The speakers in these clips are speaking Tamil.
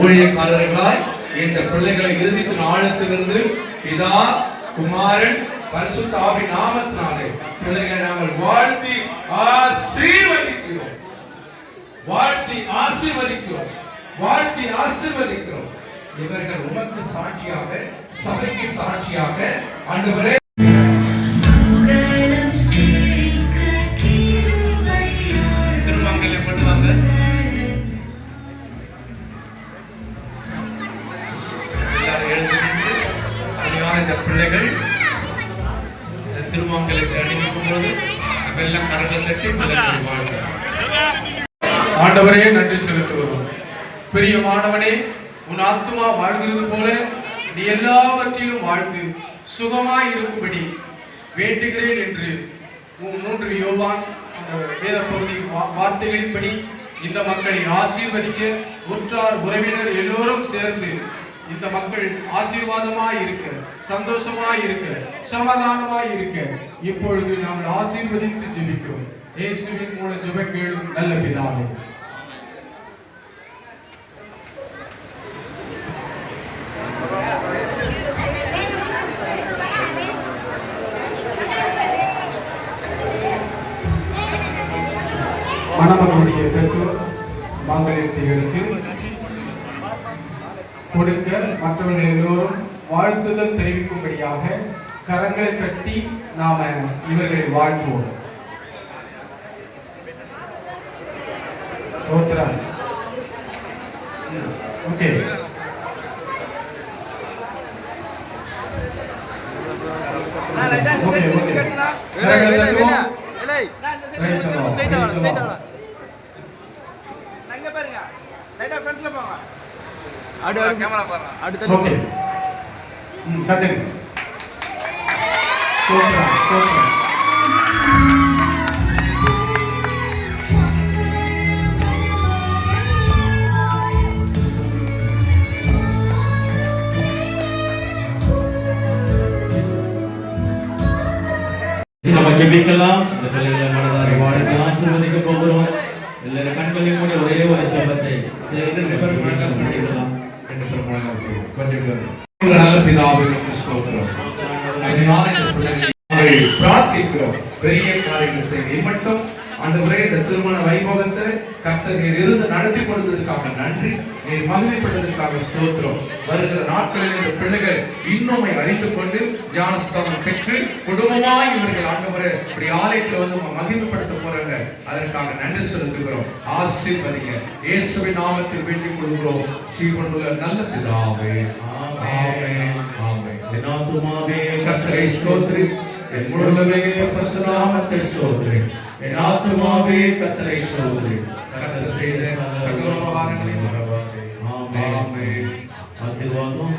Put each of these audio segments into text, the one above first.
ஊழியக்காரர்களாய் இந்த பிள்ளைகளை இறுதிக்கு ஆழத்திலிருந்து பிதா குமாரன் பரிசுத்த ஆவி நாமத்தினாலே பிள்ளைகளை நாங்கள் வாழ்த்தி ஆசீர்வதிக்கிறோம். வாழ்த்தி ஆசீர்வதிக்கிறோம். வாழ்த்தி ஆசீர்வதிக்கிறோம். இவர்கள் உமக்கு சாட்சியாக சபைக்கு சாட்சியாக அன்று திருமங்கலத்தை அணிவிக்கும் போது கரங்களை தட்டி ஆண்டவரே நன்றி செலுத்துகிறோம். பிரியமானவனே உன் ஆத்துமா வாழ்கிறது போல நீ எல்லாவற்றிலும் வாழ்ந்து சுகமாய் இருக்கும்படி வேண்டுகிறேன் என்று உன் மூன்று யோவான் அந்த வேத பகுதி வார்த்தைகளின்படி இந்த மக்களை ஆசீர்வதிக்க உற்றார் உறவினர் எல்லோரும் சேர்ந்து இந்த மக்கள் ஆசீர்வாதமாய் இருக்க சந்தோஷமாய் இருக்க சமாதானமாய் இருக்க இப்பொழுது நாம் ஆசீர்வதித்து ஜெபிக்கும் இயேசுவின் மூலம் ஜெபம் கேளும் நல்ல பிதாவே. மணமகளுடைய பெற்றோர் மாங்கல்யத்தை எடுத்து கொடுக்க மற்றவர்கள் எல்லோரும் வாழ்த்துதல் தெரிவிக்கும்படியாக கரங்களை கட்டி நாம இவர்களை வாழ்த்துவோம். ஸ்தோத்திரம் ஓகே. ஓகே கரங்களை தட்டுவோம் the Lord. ஓகே. ம் கட்டுங்க ஸ்தோத்திரம் ஸ்தோத்திரம் நம்ம ஜெபிக்கலாம். இந்த பிள்ளைகளை மனதார வாழ்க்கை ஆசீர்வதிக்க போகிறோம். எல்லாரும் ஒரே ஒரு சேர்ந்து பிதாவே பிரார்த்திக்கிறோம். பெரிய காரியங்கள் செய்ய மட்டும் ஆண்டவரே இந்த திருமண வைபவத்தை கர்த்தர் நீர் இருந்து நடத்தி நன்றி. நீர் மகிமைப்பட்டதற்காக ஸ்தோத்திரம். வருகிற நாட்களில் இந்த பிள்ளைகள் இன்னுமை அறிந்து கொண்டு ஞானஸ்தானம் பெற்று குடும்பமாய் இவர்கள் இப்படி ஆலயத்தில் வந்து உம்மை போறாங்க. அதற்காக நன்றி செலுத்துகிறோம். ஆசீர்வதிங்க. இயேசுவின் நாமத்தில் வேண்டிக் கொள்கிறோம். ஜீவனுள்ள நல்ல பிதாவே. ஆமென் ஆமென் தினாத்துமாவே என் முழுமே பரிசுத்தநாமத்தை ஸ்தோத்திரி என் ஆத்துமாவே கர்த்தரை ஸ்தோத்திரி கர்த்தர் செய்த சகல உபகாரங்களை மறவாதே ஆமென். ஆசீர்வாதம்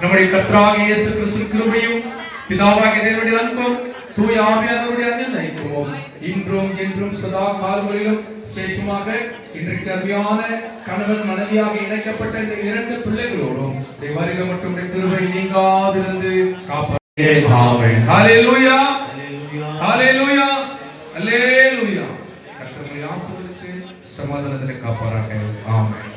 நம்முடைய கர்த்தராகிய இயேசு கிறிஸ்து கிருபையும் பிதாவாகிய தேவனுடைய அன்பும் தூய ஆவியானவருடைய அன்னைக்கும் இன்றும் என்றும் சதா காலங்களிலும் சேஷமாக இன்றைக்கு அருமையான கணவன் மனைவியாக இணைக்கப்பட்ட இந்த இரண்டு பிள்ளைகளோடும் வருக வருகை மற்றும் உடைய நீங்காதிருந்து காப்பாற்று ஆமென். ஹalleluya. அல்லேலூயா காப்பாராக. ஆமென்.